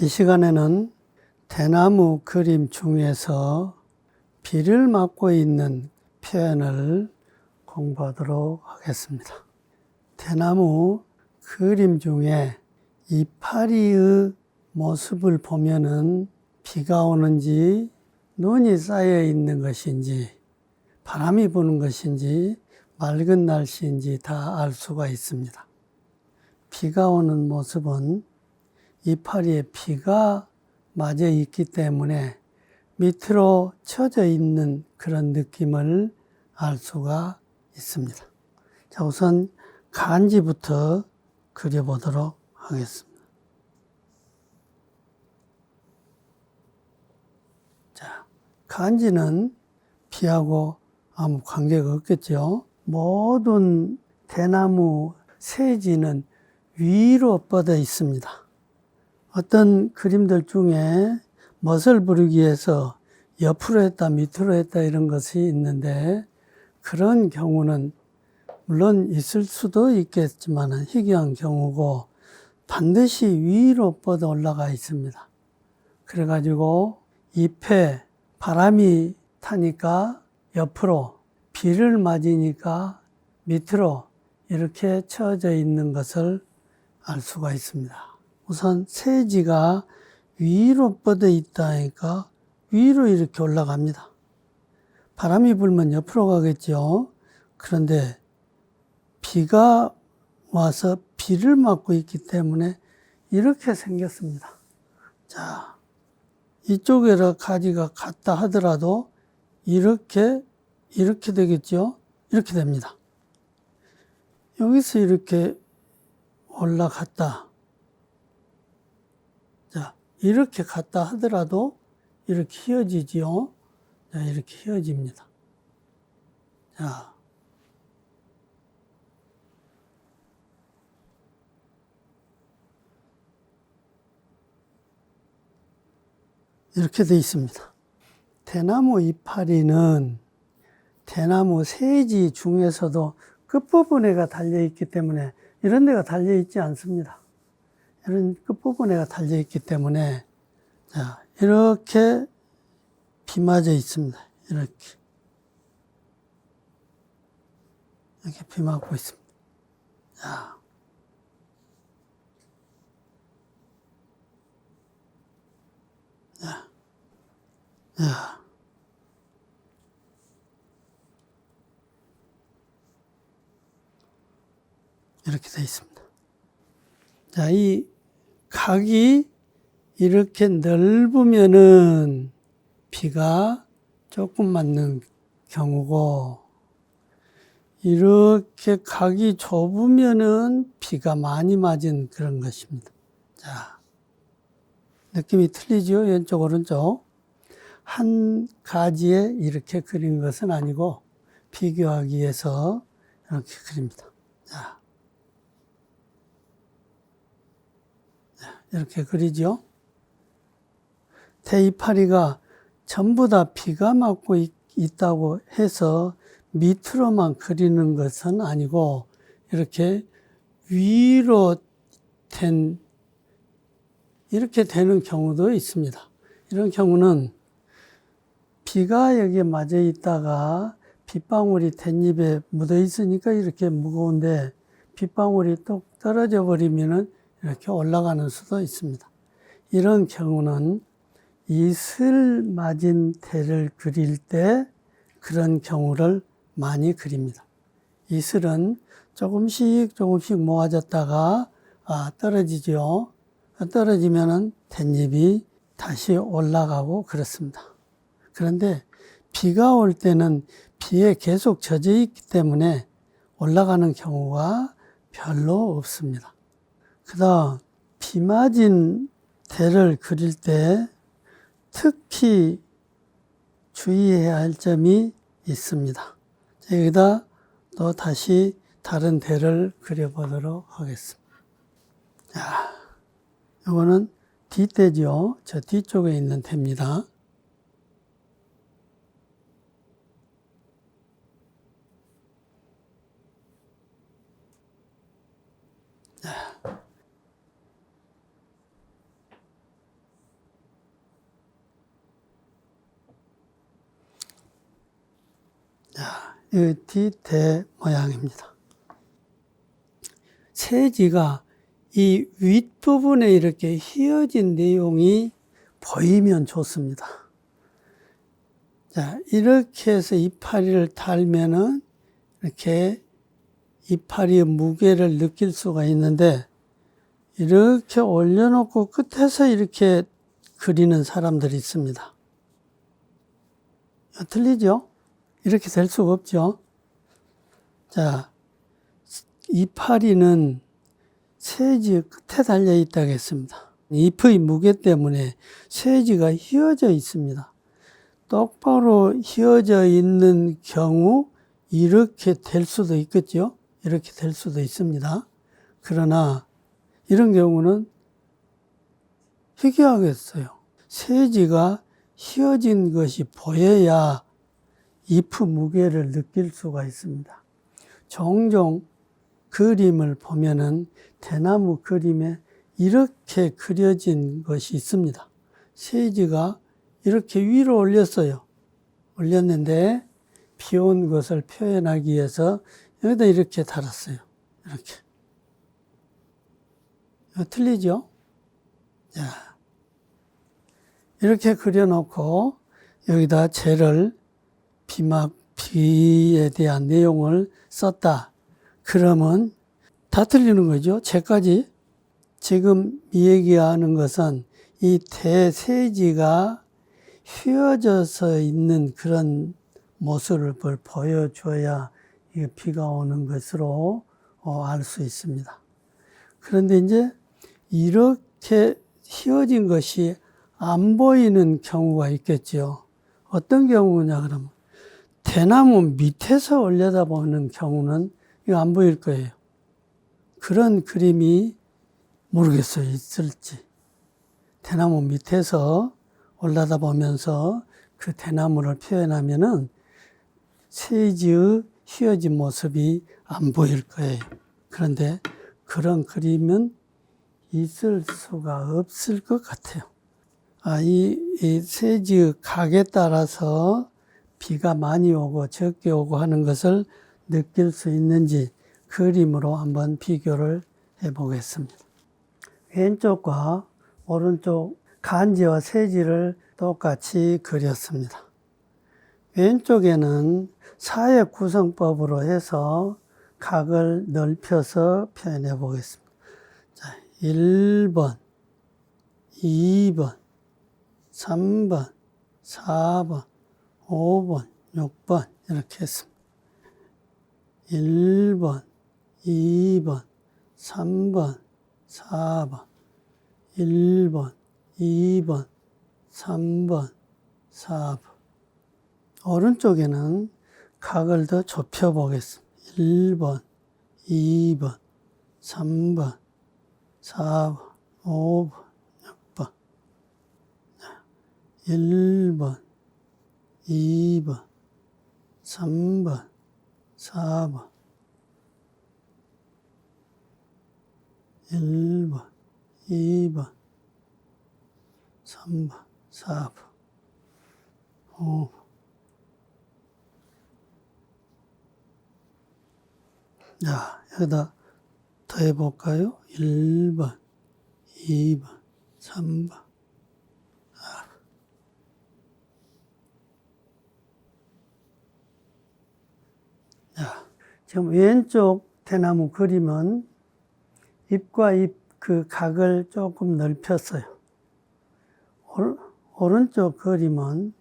이 시간에는 대나무 그림 중에서 비를 맞고 있는 표현을 공부하도록 하겠습니다. 대나무 그림 중에 이파리의 모습을 보면은 비가 오는지 눈이 쌓여 있는 것인지 바람이 부는 것인지 맑은 날씨인지 다 알 수가 있습니다. 비가 오는 모습은 이파리에 비가 맞아 있기 때문에 밑으로 쳐져 있는 그런 느낌을 알 수가 있습니다. 자, 우선 간지부터 그려보도록 하겠습니다. 자, 간지는 비하고 아무 관계가 없겠죠. 모든 대나무 세지는 위로 뻗어 있습니다. 어떤 그림들 중에 멋을 부르기 위해서 옆으로 했다, 밑으로 했다 이런 것이 있는데 그런 경우는 물론 있을 수도 있겠지만 희귀한 경우고 반드시 위로 뻗어 올라가 있습니다. 그래가지고 잎에 바람이 타니까 옆으로 비를 맞으니까 밑으로 이렇게 쳐져 있는 것을 알 수가 있습니다. 우선 세지가 위로 뻗어 있다니까 위로 이렇게 올라갑니다. 바람이 불면 옆으로 가겠죠. 그런데 비가 와서 비를 맞고 있기 때문에 이렇게 생겼습니다. 자, 이쪽에라 가지가 갔다 하더라도 이렇게, 이렇게 되겠죠? 이렇게 됩니다. 여기서 이렇게 올라갔다. 자, 이렇게 갔다 하더라도 이렇게 휘어지지요? 자, 이렇게 휘어집니다. 자. 이렇게 돼 있습니다. 대나무 이파리는 대나무 세지 중에서도 끝부분에가 달려 있기 때문에 이런 데가 달려 있지 않습니다. 이런 끝부분에가 달려 있기 때문에 자, 이렇게 비 맞아 있습니다. 이렇게. 이렇게 비 맞고 있습니다. 자. 자. 자. 이렇게 되어 있습니다. 자, 이 각이 이렇게 넓으면은 비가 조금 맞는 경우고, 이렇게 각이 좁으면은 비가 많이 맞은 그런 것입니다. 자, 느낌이 틀리죠? 왼쪽, 오른쪽. 한 가지에 이렇게 그린 것은 아니고, 비교하기 위해서 이렇게 그립니다. 자. 이렇게 그리죠. 대이파리가 전부 다 비가 맞고 있, 있다고 해서 밑으로만 그리는 것은 아니고 이렇게 위로 된 이렇게 되는 경우도 있습니다. 이런 경우는 비가 여기에 맞아 있다가 빗방울이 댄잎에 묻어 있으니까 이렇게 무거운데 빗방울이 뚝 떨어져 버리면은 이렇게 올라가는 수도 있습니다. 이런 경우는 이슬 맞은 대를 그릴 때 그런 경우를 많이 그립니다. 이슬은 조금씩 조금씩 모아졌다가 아, 떨어지죠. 떨어지면은 댄잎이 다시 올라가고 그렇습니다. 그런데 비가 올 때는 비에 계속 젖어 있기 때문에 올라가는 경우가 별로 없습니다. 그 다음, 비 맞은 대를 그릴 때 특히 주의해야 할 점이 있습니다. 여기다 또 다시 다른 대를 그려보도록 하겠습니다. 자, 이거는 뒷대죠. 저 뒤쪽에 있는 대입니다. 자, 이 뒤대 모양입니다. 세지가 이 윗부분에 이렇게 휘어진 내용이 보이면 좋습니다. 자, 이렇게 해서 이파리를 달면은 이렇게 이파리의 무게를 느낄 수가 있는데 이렇게 올려놓고 끝에서 이렇게 그리는 사람들이 있습니다. 틀리죠? 이렇게 될 수가 없죠? 자, 이파리는 세지 끝에 달려 있다고 했습니다. 잎의 무게 때문에 세지가 휘어져 있습니다. 똑바로 휘어져 있는 경우 이렇게 될 수도 있겠죠. 이렇게 될 수도 있습니다. 그러나 이런 경우는 희귀하겠어요. 세지가 휘어진 것이 보여야 잎의 무게를 느낄 수가 있습니다. 종종 그림을 보면은 대나무 그림에 이렇게 그려진 것이 있습니다. 세지가 이렇게 위로 올렸어요. 올렸는데 비 온 것을 표현하기 위해서 여기다 이렇게 달았어요. 이렇게. 이거 틀리죠? 자. 이렇게 그려놓고 여기다 재를 비막, 비에 대한 내용을 썼다. 그러면 다 틀리는 거죠. 재까지. 지금 얘기하는 것은 이 대세지가 휘어져서 있는 그런 모습을 보여줘야 비가 오는 것으로 어, 알수 있습니다. 그런데 이제 이렇게 휘어진 것이 안 보이는 경우가 있겠죠. 어떤 경우냐 그러면 대나무 밑에서 올려다보는 경우는 이거 안 보일 거예요. 그런 그림이 모르겠어요. 있을지. 대나무 밑에서 올라다 보면서 그 대나무를 표현하면은 세지의 휘어진 모습이 안 보일 거예요. 그런데 그런 그림은 있을 수가 없을 것 같아요. 아, 이, 이 세지의 각에 따라서 비가 많이 오고 적게 오고 하는 것을 느낄 수 있는지 그림으로 한번 비교를 해 보겠습니다. 왼쪽과 오른쪽 간지와 세지를 똑같이 그렸습니다. 왼쪽에는 사회 구성법으로 해서 각을 넓혀서 표현해 보겠습니다. 자, 1번, 2번, 3번, 4번, 5번, 6번 이렇게 했습니다. 1번, 2번, 3번, 4번, 1번, 2번, 3번, 4번. 오른쪽에는 각을 더 좁혀 보겠습니다. 1번, 2번, 3번, 4번, 5번, 6번. 1번, 2번, 3번, 4번. 1번, 2번, 3번, 4번, 5번. 자, 여기다 더 해볼까요? 1번, 2번, 3번, 자, 지금 왼쪽 대나무 그림은 잎과 잎 그 각을 조금 넓혔어요. 오른쪽 그림은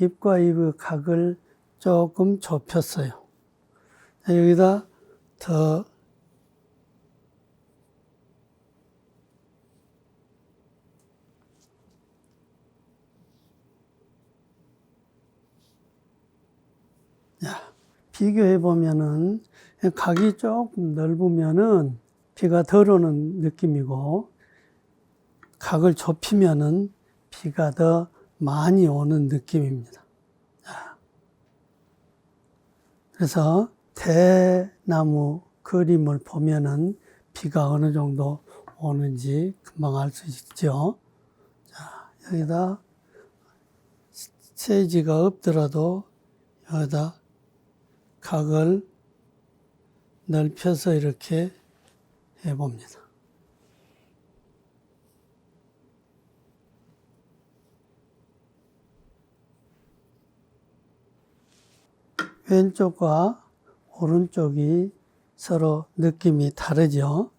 잎과 잎의 각을 조금 좁혔어요. 여기다 더 자, 비교해 보면은 각이 조금 넓으면은 비가 덜 오는 느낌이고 각을 좁히면은 비가 더 많이 오는 느낌입니다. 그래서 대나무 그림을 보면은 비가 어느 정도 오는지 금방 알 수 있죠. 자, 여기다 세지가 없더라도 여기다 각을 넓혀서 이렇게 해봅니다. 왼쪽과 오른쪽이 서로 느낌이 다르죠.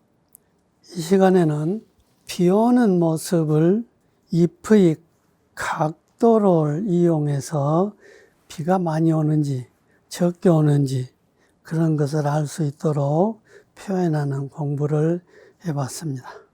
이 시간에는 비 오는 모습을 잎의 각도를 이용해서 비가 많이 오는지 적게 오는지 그런 것을 알 수 있도록 표현하는 공부를 해봤습니다.